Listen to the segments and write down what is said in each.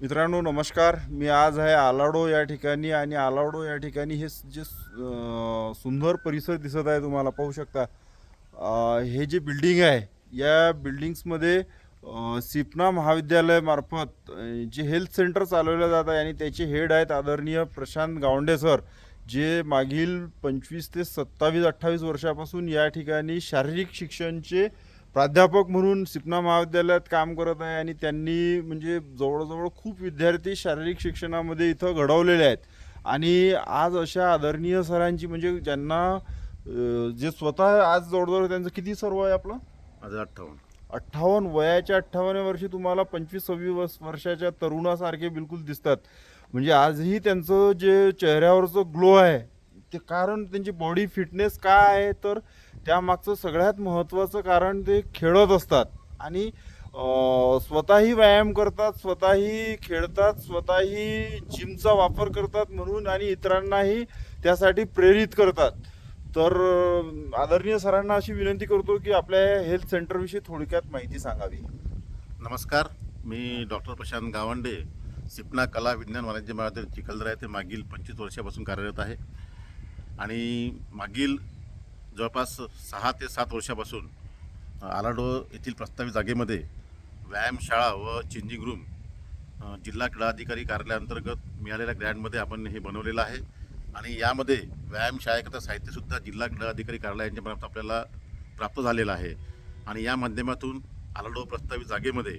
मित्रांनो नमस्कार. मी आज आहे आलाडो या ठिकाणी आणि आलाडो या ठिकाणी हे जे सुंदर परिसर दिसत आहे तुम्हाला पाहू शकता. हे जे बिल्डिंग आहे या बिल्डिंग्समध्ये सिपना महाविद्यालयामार्फत जे हेल्थ सेंटर चालवलं जात आहे आणि त्याचे हेड आहेत आदरणीय प्रशांत गावंडे सर जे मागील पंचवीस ते सत्तावीस अठ्ठावीस वर्षापासून या ठिकाणी शारीरिक शिक्षणचे प्राध्यापक म्हणून सिपना महाविद्यालयात काम करत आहे आणि त्यांनी म्हणजे जवळजवळ खूप विद्यार्थी शारीरिक शिक्षणामध्ये इथं घडवलेले आहेत. आणि आज अशा आदरणीय सरांची म्हणजे ज्यांना जे स्वतः आज जवळजवळ त्यांचं किती सर्व आहे आपलं? माझं अठ्ठावन्न. अठ्ठावन्न. वयाच्या अठ्ठावन्न वर्षी तुम्हाला पंचवीस सव्वीस वर्ष वर्षाच्या तरुणासारखे बिलकुल दिसतात. म्हणजे आजही त्यांचं जे चेहऱ्यावरचं ग्लो आहे ते कारण त्यांची बॉडी फिटनेस काय आहे तर त्यामागचं सगळ्यात महत्त्वाचं कारण ते खेळत असतात. आणि स्वतःही व्यायाम करतात स्वतःही खेळतात स्वतःही जिमचा वापर करतात म्हणून आणि इतरांनाही त्यासाठी प्रेरित करतात. तर आदरणीय सरांना अशी विनंती करतो की आपल्या हेल्थ सेंटरविषयी थोडक्यात माहिती सांगावी. नमस्कार. मी डॉक्टर प्रशांत गावंडे सिपना कला विज्ञान वाणिज्य महाविद्यालय चिखलदरा येथे मागील पंचवीस वर्षापासून कार्यरत आहे. आणि मागील जवळपास सहा ते सात वर्षापासून आलाडो येथील प्रस्तावित जागेमध्ये व्यायामशाळा व चेंजिंग रूम जिल्हा क्रीडा अधिकारी कार्यालयाअंतर्गत मिळालेल्या ग्रँडमध्ये आपण हे बनवलेलं आहे. आणि यामध्ये व्यायामशाळेकरता साहित्यसुद्धा जिल्हा क्रीडा अधिकारी कार्यालय यांच्यापर्यंत आपल्याला प्राप्त झालेलं आहे. आणि या माध्यमातून आलाडो प्रस्तावित जागेमध्ये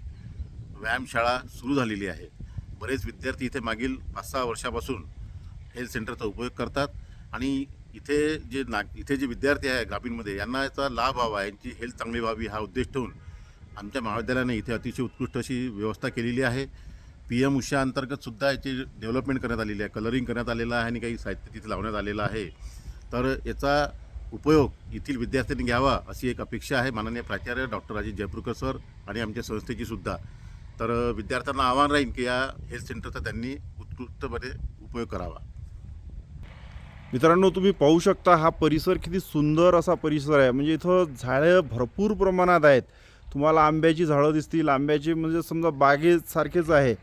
व्यायामशाळा सुरू झालेली आहे. बरेच विद्यार्थी इथे मागील पाच सहा वर्षापासून हेल्थ सेंटरचा उपयोग करतात. आणि इथे जे नाग इथे जे विद्यार्थी आहे ग्रामीणमध्ये यांना याचा लाभ व्हावा यांची हेल्थ चांगली व्हावी हा उद्देश ठेवून आमच्या महाविद्यालयाने इथे अतिशय उत्कृष्ट अशी व्यवस्था केलेली आहे. पी एम उषा अंतर्गत सुद्धा याची डेव्हलपमेंट करण्यात आलेली आहे कलरिंग करण्यात आलेलं आहे आणि काही साहित्य तिथे लावण्यात आलेलं आहे. तर याचा उपयोग येथील विद्यार्थ्यांनी घ्यावा अशी एक अपेक्षा आहे. माननीय प्राचार्य डॉक्टर राजीव जयपूरकर सर आणि आमच्या संस्थेची सुद्धा. तर विद्यार्थ्यांना आव्हान राहील की या हेल्थ सेंटरचा त्यांनी उत्कृष्टपणे उपयोग करावा. मित्रांनो तुम्ही पाहू शकता हा परिसर किती सुंदर असा परिसर आहे. म्हणजे इथं झाडं भरपूर प्रमाणात आहेत. तुम्हाला आंब्याची झाडं दिसतील. आंब्याची म्हणजे समजा बागेसारखेच आहे.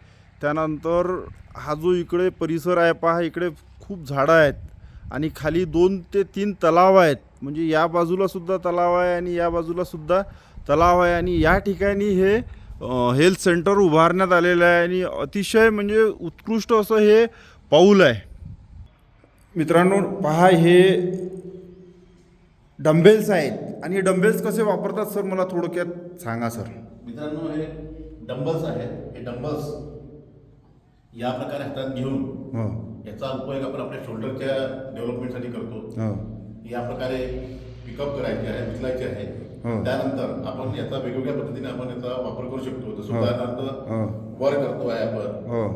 त्यानंतर हा जो इकडे परिसर आहे पहा इकडे खूप झाडं आहेत आणि खाली दोन ते तीन तलाव आहेत. म्हणजे या बाजूलासुद्धा तलाव आहे आणि या बाजूला सुद्धा तलाव आहे आणि या ठिकाणी हे हेल्थ सेंटर उभारण्यात आलेलं आहे आणि अतिशय म्हणजे उत्कृष्ट असं हे पाऊल आहे. मित्रांनो पहा हे डंबेल्स आहेत. आणि हे डंबेल्स कसे वापरतात सर? मला थोडक्यात सांगा सर. मित्रांनो हे डंबल्स आहेत. हे डंबल्स या प्रकारे हातात घेऊन हो. याचा उपयोग आपण आपल्या शोल्डरच्या डेव्हलपमेंटसाठी करतो. हो. या प्रकारे पिकअप करायचे आहे उचलायचे आहे. हो. त्यानंतर आपण याचा वेगवेगळ्या पद्धतीने आपण याचा वापर करू शकतो. जसं हो. उदाहरणार्थ हो. वर करतो आहे आपण. हो.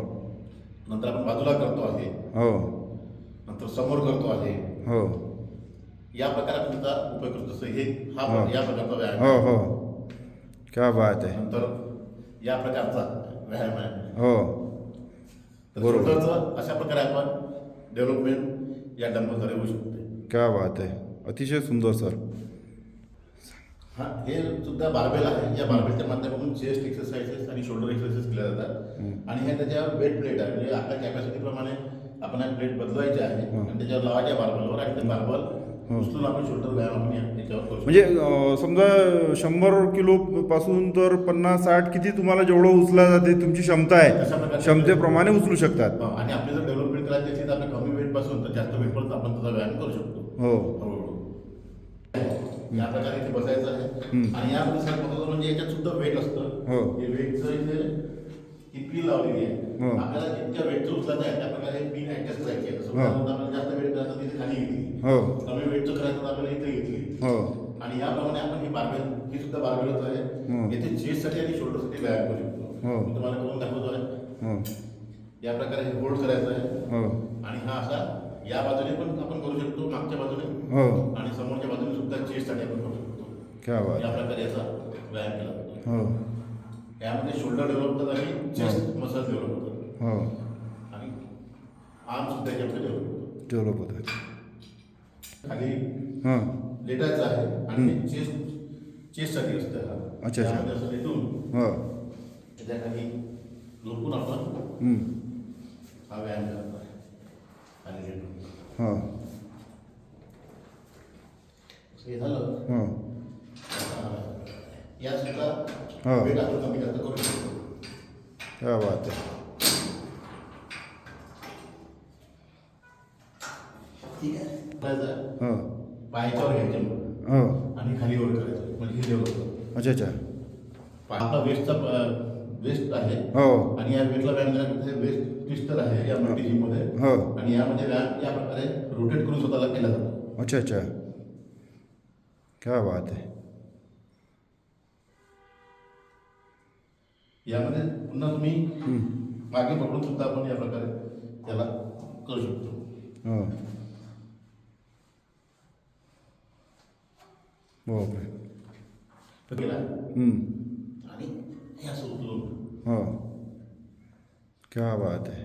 नंतर आपण बाजूला करतो आहे. हो. नंतर समोर करतो आहे. हो. या प्रकारे त्याचा उपयोग करतो. जसं हे हा हो. या प्रकारचा व्यायाम हो आहे. हो. क्या बात आहे. नंतर या प्रकारचा व्यायाम आहे. हो. तर बरोबर. अशा प्रकारे आपण डेव्हलपमेंट या डंबलद्वारे होऊ शकते. क्या बात आहे. अतिशय सुंदर सर. हा हे सुद्धा बार्बेल आहे. या बार्बेलच्या माध्यमातून चेस्ट एक्सरसाइजेस आणि शोल्डर एक्सरसाइज केल्या जातात. आणि हे त्याच्यावर वेट प्लेट आहे. म्हणजे आपल्या कॅपॅसिटी प्रमाणे आपण प्लेट बदलवायचे आहे. आणि त्याच्यावर लावायच्या बार्बलवर आणि ते बार्बल हं. उचलून आपण शोल्डर व्यायाम आपण या- याच्यावर करू शकतो म्हणजे अं, समजा शंभर किलो पासून तर पन्नास साठ किती तुम्हाला जेवढं उचला जाते तुमची क्षमता तशा आहे क्षमतेप्रमाणे उचलू शकतात हा, आणि आपली जर डेव्हलपमेंट करायची असेल तर आपण कमी वेटपासून तर जास्त वेट पर्यंत आपण त्याचा व्यायाम करू शकतो हो या प्रकारे इथे बसायचं आहे. आणि या महत्वाचं म्हणजे याच्यात सुद्धा वेट असतं हो. हे वेटचं इथे ही पिन लावलेली हो. आहे आपल्याला जितक्या वेटचं उचलायचं आहे त्या प्रकारे पिन ऍडजस्ट करायची आहे. हो. आपल्याला जास्त वेट करायचं तिथे खाली घेतली. हो. कमी वेटचं करायचं तर आपल्याला इथे घेतली. हो. आणि याप्रमाणे आपण ही बार्बेल ही सुद्धा बार्बेलच आहे. हो. येथे चेस्टसाठी आणि शोल्डरसाठी व्यायाम करू शकतो. हो. मी तुम्हाला करून दाखवतो आहे हो. या प्रकारे हे होल्ड करायचं आहे. हो. आणि हा असा या बाजूने पण आपण करू शकतो मागच्या बाजूने. हो. आणि समोरच्या बाजूने सुद्धा चेस्टसाठी आपण करू शकतो. क्या बात. या प्रकारे याचा व्यायाम केला जातो. हो. यामध्ये शोल्डर डेव्हलप होतात आणि चेस्ट मसल डेव्हलप होतात हो. आणि आर्म सुद्धा याच्यामध्ये डेव्हलप होतो. डेव्हलप होत. आहे खाली हां. लेटायचं आहे आणि चेस्ट चेस्टसाठी असतं अच्छा, अच्छा. यामध्ये असं लेटून हो. त्याच्याखाली झोपून आपण. हा व्यायाम करतो आणि लेटून. हां. हे झालं. हां. या सुद्धा हा. आपण कमी जास्त करू शकतो क्या बात आहे ठीक आहे करायचं हां पायाच्यावर घ्यायचे हां आणि खाली वर करायचं म्हणजे हे लेवल होतं अच्छा अच्छा आपला वेस्टचा वेस्ट आहे हो आणि या वेटला व्यायाम करण्यामध्ये वेस्ट ट्विस्टर आहे या मल्टी जिममध्ये हो आणि यामध्ये व्यायाम या प्रकारे रोटेट करून स्वतःला केला जातो अच्छा अच्छा क्या बात आहे यामध्ये पुन्हा तुम्ही. मागे पकडून सुद्धा आपण या प्रकारे त्याला करू शकतो. हो. केला हम्म. आणि हे असं उचलून. हो. क्या बात आहे.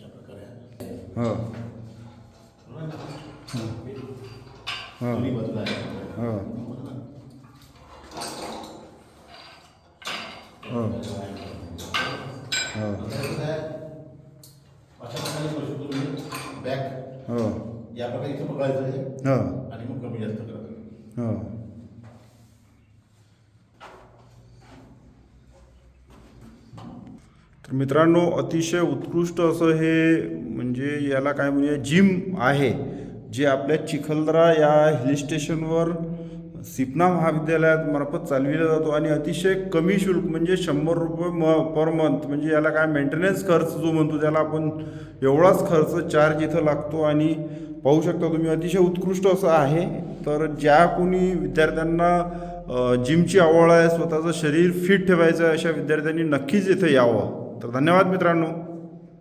या प्रकारे. हो. हो. दोन्ही बाजूला आहे. हो हो हो अशा प्रकारे करू शकतो तुम्ही बॅक हो आहे हो. आणि मग कमी जास्त करायचं हो. तर मित्रांनो अतिशय उत्कृष्ट असं हे म्हणजे याला काय म्हणूया जिम आहे जे आपल्या चिखलदरा या हिल स्टेशनवर सिपना महाविद्यालयात मार्फत चालविला जातो आणि अतिशय कमी शुल्क म्हणजे शंभर रुपये म पर मंथ म्हणजे याला काय मेंटेनन्स खर्च जो म्हणतो त्याला आपण एवढाच खर्च चार्ज इथं लागतो आणि पाहू शकता तुम्ही अतिशय उत्कृष्ट असं आहे. तर ज्या कोणी विद्यार्थ्यांना जिमची आवड आहे स्वतःचं शरीर फिट ठेवायचं आहे अशा विद्यार्थ्यांनी नक्कीच इथं यावं. तर धन्यवाद मित्रांनो.